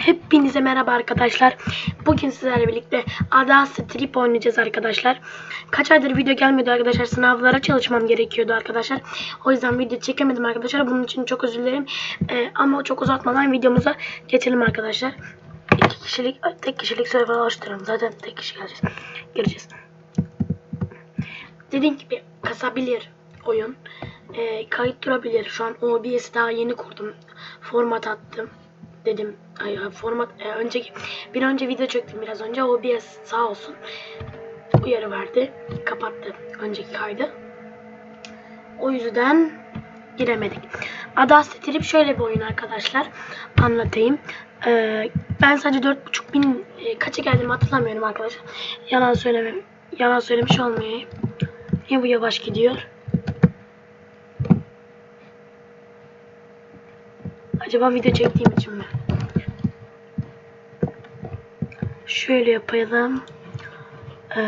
Hepinize merhaba arkadaşlar. Bugün sizlerle birlikte Ada Strip oynayacağız arkadaşlar. Kaç aydır video gelmedi arkadaşlar. Sınavlara çalışmam gerekiyordu arkadaşlar. O yüzden video çekemedim arkadaşlar. Bunun için çok özür dilerim. Ee, ama çok uzatmadan videomuza geçelim arkadaşlar. İki kişilik, tek kişilik server oluşturuyorum. Zaten tek kişi geleceğiz. Gireceğiz. Dediğim gibi kasabilir oyun. Ee, kayıt durabilir. Şu an OBS daha yeni kurdum. Format attım dedim. Format e, önceki bir önce video çektim biraz önce. OBS sağ olsun uyarı verdi. Kapattı önceki kaydı. O yüzden giremedik. Adas Trip şöyle bir oyun arkadaşlar. Anlatayım. Ee, ben sadece 4.5 bin e, kaça geldim hatırlamıyorum arkadaşlar. Yalan söylemem. Yalan söylemiş olmayayım. Niye bu yavaş gidiyor? Acaba video çektiğim için mi? Şöyle yapalım. Ee,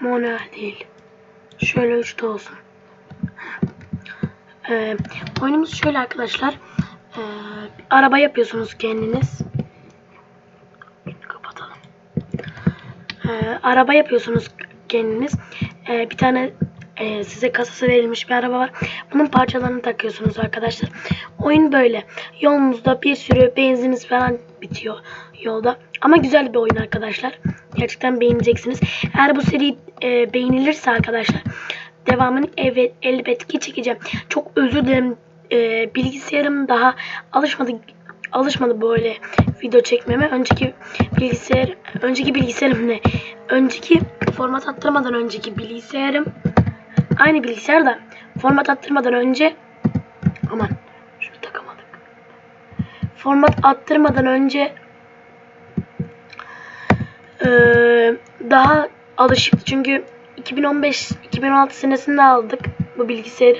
manuel değil. Şöyle üçte olsun. Ee, oyunumuz şöyle arkadaşlar. Ee, araba yapıyorsunuz kendiniz. Kapatalım. Ee, araba yapıyorsunuz kendiniz. Ee, bir tane e, size kasası verilmiş bir araba var. Bunun parçalarını takıyorsunuz arkadaşlar. Oyun böyle. Yolunuzda bir sürü benziniz falan bitiyor yolda. Ama güzel bir oyun arkadaşlar. Gerçekten beğeneceksiniz. Eğer bu seri e, beğenilirse arkadaşlar devamını evet elbet ki çekeceğim. Çok özür dilerim. E, bilgisayarım daha alışmadı alışmadı böyle video çekmeme. Önceki bilgisayar önceki bilgisayarım ne? Önceki format attırmadan önceki bilgisayarım aynı bilgisayar da format attırmadan önce aman şunu takamadık. Format attırmadan önce eee, daha alışıktı çünkü 2015-2016 senesinde aldık bu bilgisayarı.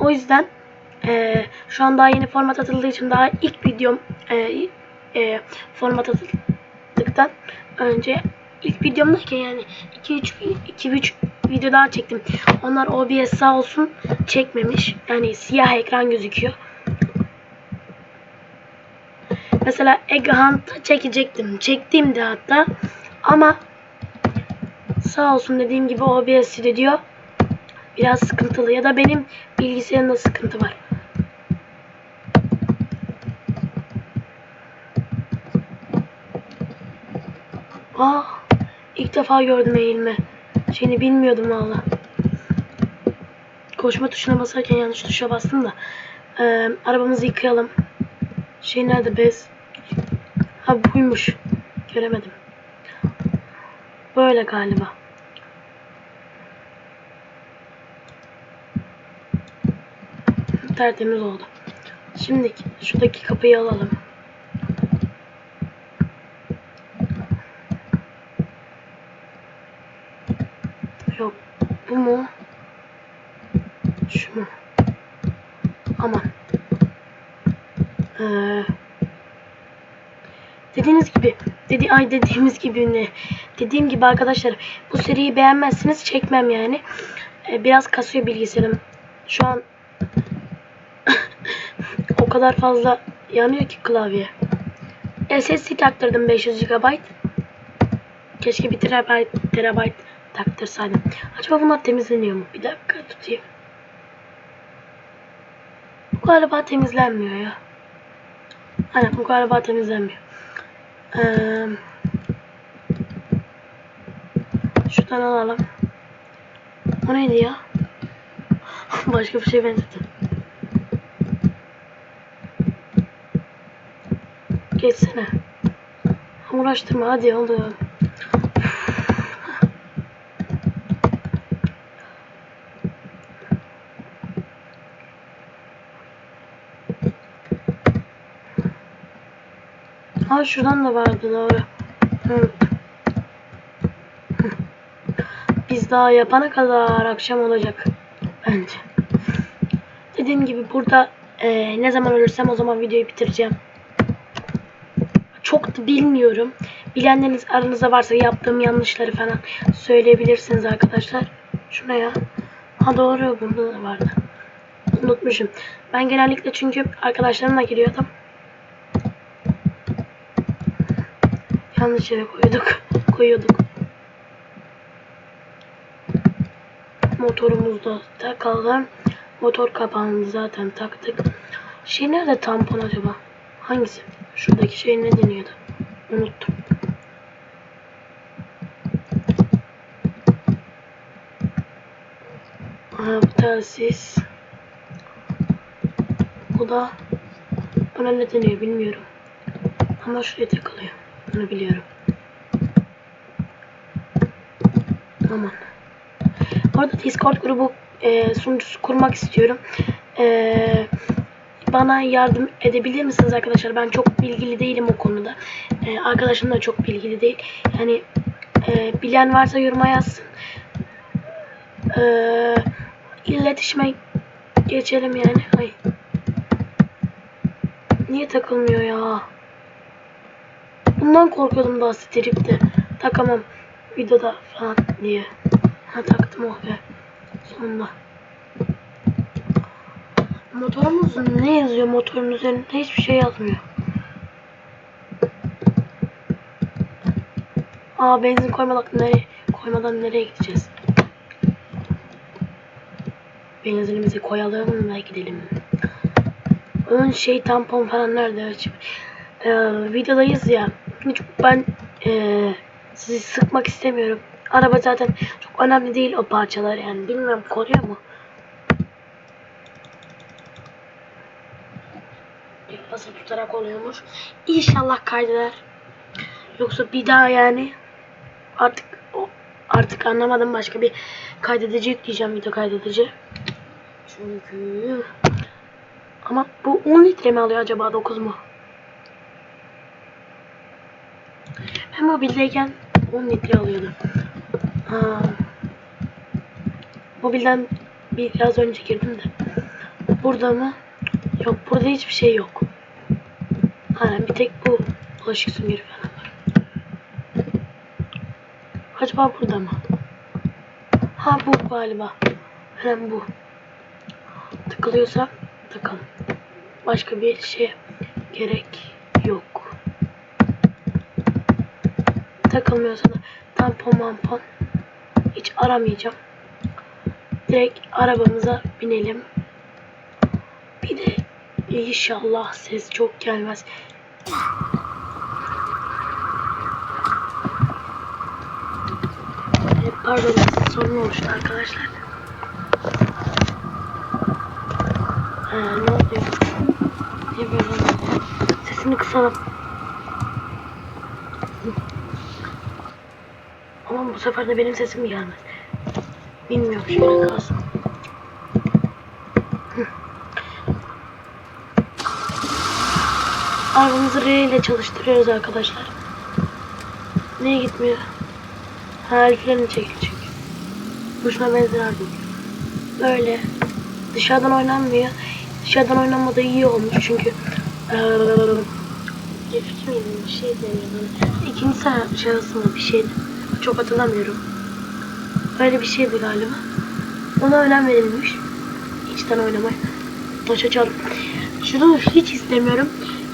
O yüzden eee, şu an daha yeni format atıldığı için daha ilk videom eee, eee, format atıldıktan önce ilk videomdayken yani 2-3 2-3 video daha çektim. Onlar OBS sağ olsun çekmemiş. Yani siyah ekran gözüküyor. Mesela Egg Hunt'ı çekecektim. Çektiğimde hatta. Ama sağ olsun dediğim gibi OBS diyor. Biraz sıkıntılı. Ya da benim bilgisayarımda sıkıntı var. Aa, ilk defa gördüm eğilme. Şeyini bilmiyordum valla. Koşma tuşuna basarken yanlış tuşa bastım da. Ee, arabamızı yıkayalım. Şey nerede bez? Ha buymuş. Göremedim. Böyle galiba. Tertemiz oldu. Şimdi şuradaki kapıyı alalım. Yok. Bu mu? Şu mu? Aman. Ee, dediğiniz gibi dedi ay dediğimiz gibi ne? Dediğim gibi arkadaşlar bu seriyi beğenmezsiniz çekmem yani. Ee, biraz kasıyor bilgisayarım. Şu an o kadar fazla yanıyor ki klavye. SSD taktırdım 500 GB. Keşke bir terabayt, terabayt taktırsaydım. Acaba bunlar temizleniyor mu? Bir dakika tutayım. Bu galiba temizlenmiyor ya. Aynen bu galiba temizlenmiyor. Ee, şuradan alalım. O neydi ya? Başka bir şey benzetti. Geçsene. Uğraştırma hadi oldu. Ha şuradan da vardı doğru. Biz daha yapana kadar akşam olacak. Bence. Dediğim gibi burada e, ne zaman ölürsem o zaman videoyu bitireceğim. Çok da bilmiyorum. Bilenleriniz aranızda varsa yaptığım yanlışları falan söyleyebilirsiniz arkadaşlar. Şuna ya. Ha doğru bunda da vardı. Unutmuşum. Ben genellikle çünkü arkadaşlarımla giriyordum. Yanlış yere koyduk. Koyuyorduk. Motorumuz da takalım. Motor kapağını zaten taktık. Şey nerede tampon acaba? Hangisi? Şuradaki şey ne deniyordu? Unuttum. Aha, bu telsiz. Bu da buna ne deniyor bilmiyorum. Ama şuraya takılıyor. Bunu biliyorum. Aman. Orada Discord grubu e, sunucusu kurmak istiyorum. E, bana yardım edebilir misiniz arkadaşlar? Ben çok bilgili değilim o konuda. E, arkadaşım da çok bilgili değil. Yani e, bilen varsa yoruma yazsın. E, iletişime geçelim yani. Ay. Niye takılmıyor ya? Bundan korkuyordum daha stripte. Takamam videoda falan diye. Ha taktım oh be. Sonunda. Motorumuz ne yazıyor motorun üzerinde? Hiçbir şey yazmıyor. Aa benzin koymadan nereye koymadan nereye gideceğiz? Benzinimizi koyalım ve gidelim. Ön şey tampon falan nerede ee, videodayız ya. Ben ee, sizi sıkmak istemiyorum. Araba zaten çok önemli değil o parçalar yani. Bilmiyorum koruyor mu? Basa tutarak oluyormuş. İnşallah kaydeder. Yoksa bir daha yani artık o artık anlamadım başka bir kaydedici yükleyeceğim video kaydedici. Çünkü ama bu 10 litre mi alıyor acaba 9 mu? Ben mobildeyken 10 litre alıyordu. Ha. Mobilden biraz önce girdim de. Burada mı? Yok burada hiçbir şey yok. Ha bir tek bu bulaşık süngeri falan var. Acaba burada mı? Ha bu galiba. Hemen bu. Tıkılıyorsa takalım. Başka bir şey gerek yok. Takılmıyorsa da tampon mampon hiç aramayacağım. Direkt arabamıza binelim. Bir de inşallah ses çok gelmez. Pardon sorun oluştu arkadaşlar. Ee, ne oluyor? Niye böyle? Sesini kısalım. Bu sefer de benim sesim gelmez. Bilmiyorum şöyle kalsın. Arabamızı R ile çalıştırıyoruz arkadaşlar. Niye gitmiyor? Ha el freni çekil çünkü. Boşuna benzin harcıyor. Böyle. Dışarıdan oynanmıyor. Dışarıdan oynanmadığı iyi olmuş çünkü Drift miydi bir şey deniyordu. İkinci şahısında bir şeydi. Çok hatırlamıyorum. Öyle bir şeydi galiba. Ona önem verilmiş. İçten oynamaya. Taşa çarp. Şunu hiç istemiyorum.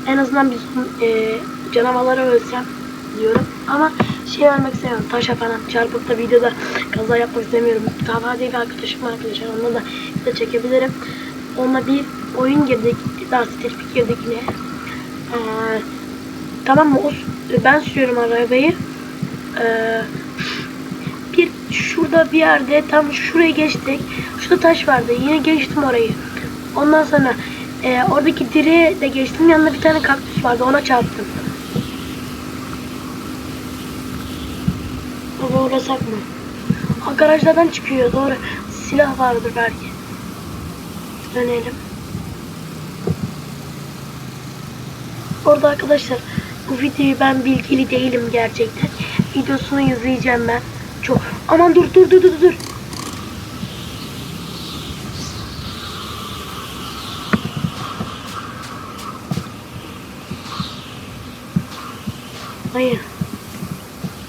En azından bir e, canavarlara ölsem diyorum. Ama şey ölmek istemiyorum. Taşa falan çarpıp da videoda kaza yapmak istemiyorum. Daha değil arkadaşım var arkadaşlar. Onunla da video çekebilirim. Onunla bir oyun girdik. Daha Starfield girdik yine. Ee, tamam mı? O, ben sürüyorum arabayı. Ee, bir şurada bir yerde tam şuraya geçtik. Şurada taş vardı. Yine geçtim orayı. Ondan sonra e, oradaki direğe de geçtim. Yanında bir tane kaktüs vardı. Ona çarptım. Baba uğrasak mı? Ha, garajlardan çıkıyor. Doğru. Silah vardır belki. Dönelim. Orada arkadaşlar bu videoyu ben bilgili değilim gerçekten. Videosunu izleyeceğim ben. Çok. Aman dur dur dur dur dur. Hayır.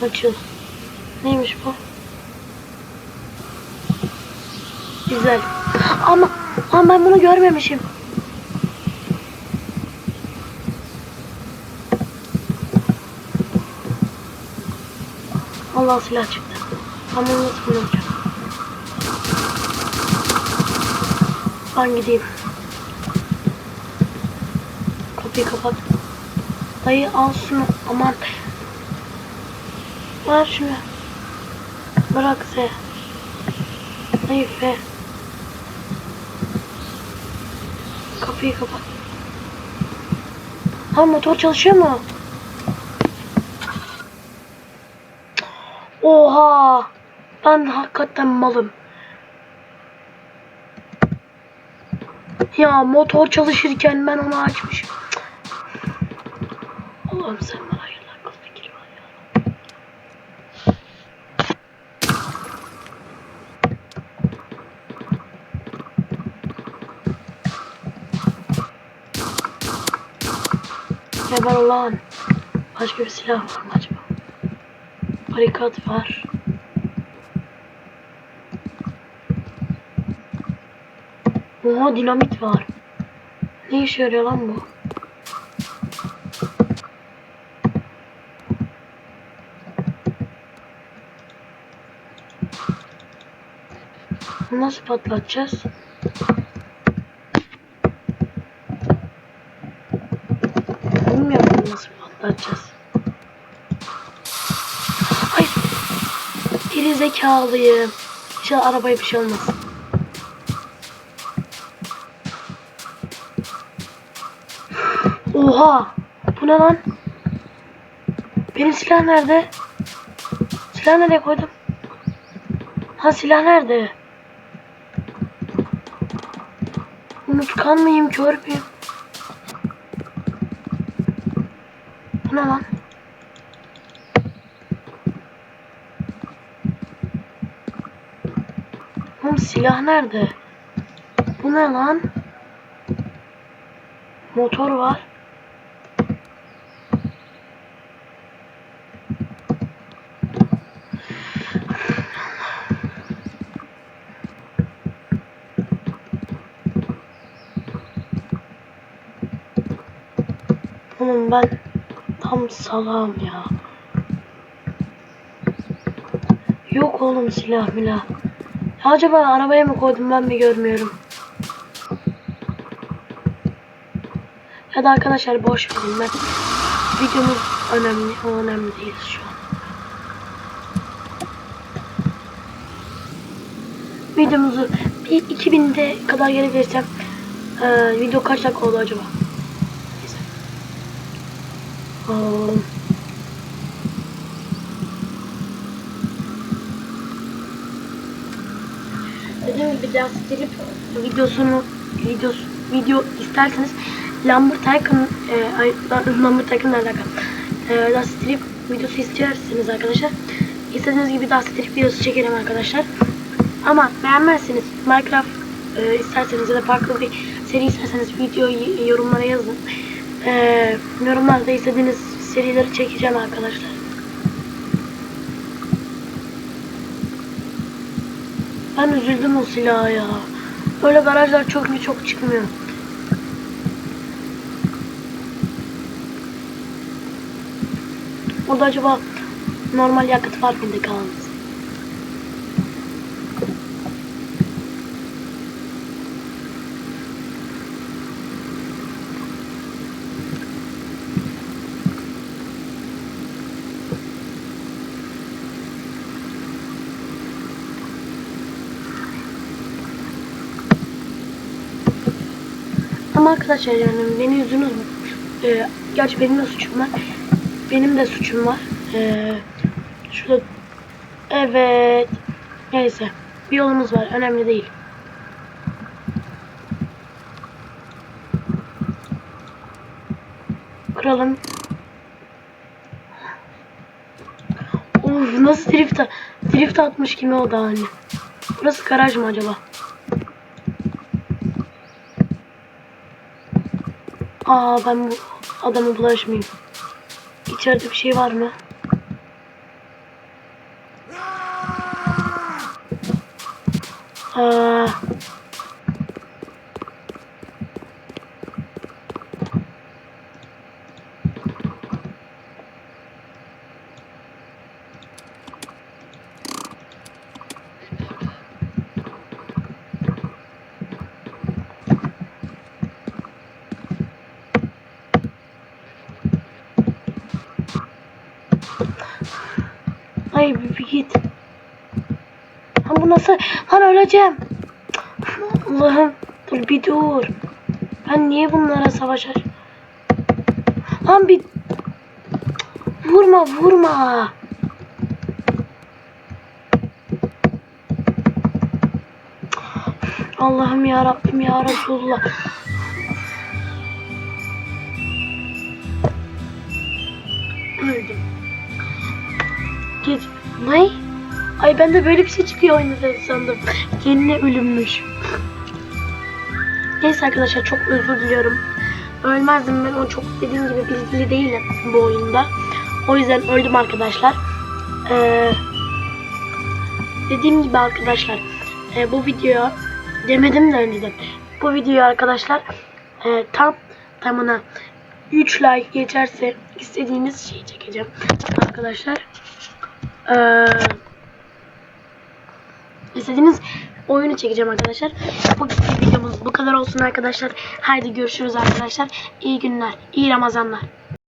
Açıl. Neymiş bu? Güzel. Ama Lan ben bunu görmemişim. Allah silah çıktı. Ama nasıl kullanacağım? Ben gideyim. Kapıyı kapat. Dayı al şunu. Aman. Ver şunu. Bırak se. Dayı fe. Kapıyı kapat. Ha motor çalışıyor mu? Oha! Ben hakikaten malım. Ya motor çalışırken ben onu açmışım. Allah'ım sen bana hayırlar kıl fikir var ya. Geber ulan. Başka bir silah var mı acaba? Barikat var. Oha dinamit var. Ne işe yarıyor lan bu? Nasıl patlatacağız? Bilmiyorum nasıl patlatacağız. Zekalıyım. İnşallah arabaya bir şey olmaz. Oha! Bu ne lan? Benim silah nerede? Silah nereye koydum? Ha silah nerede? Unutkan mıyım, kör müyüm? Bu ne lan? Oğlum silah nerede? Bu ne lan? Motor var. Oğlum ben tam salam ya. Yok oğlum silah milah. Acaba arabaya mı koydum ben mi görmüyorum. Ya da arkadaşlar boş verin ben. Videomuz önemli, o önemli değil şu an. Videomuzu bir 2000'de kadar gelebilirsem eee video kaç dakika oldu acaba? Neyse. Aa, Gibi ders silip videosunu video video isterseniz Lambert Tycoon e, Lambert Tycoon ne alaka? E, Dust Strip videosu isterseniz arkadaşlar istediğiniz gibi Dust Strip videosu çekerim arkadaşlar. Ama beğenmezseniz Minecraft e, isterseniz ya da farklı bir seri isterseniz videoyu yorumlara yazın. E, yorumlarda istediğiniz serileri çekeceğim arkadaşlar. Ben üzüldüm o silaha ya. Böyle garajlar çok mu çok çıkmıyor. Orada acaba normal yakıt var mıydı kalmış? Ama arkadaşlar yani beni yüzünüz e, gerçi benim de suçum var. Benim de suçum var. E, şurada evet neyse bir yolumuz var önemli değil. Kuralım. Of nasıl drift, drift atmış kimi o da anne. Burası garaj mı acaba? Aa ben bu adama bulaşmayayım. İçeride bir şey var mı? Aa. git. Lan bu nasıl? Lan öleceğim. Allah'ım dur bir dur. Ben niye bunlara savaşar? Lan bir vurma vurma. Allah'ım ya Rabbim ya Resulullah. Öldüm. Geç. Ne? Ay ben de böyle bir şey çıkıyor oyunda sandım. Kendine ölünmüş. Neyse arkadaşlar çok özür diliyorum. Ölmezdim ben o çok dediğim gibi bilgili değilim bu oyunda. O yüzden öldüm arkadaşlar. Ee, dediğim gibi arkadaşlar e, bu video demedim de önceden. Bu video arkadaşlar e, tam tamına 3 like geçerse istediğiniz şeyi çekeceğim arkadaşlar. Ee, istediğiniz oyunu çekeceğim arkadaşlar. Bu videomuz bu kadar olsun arkadaşlar. Haydi görüşürüz arkadaşlar. İyi günler, iyi Ramazanlar.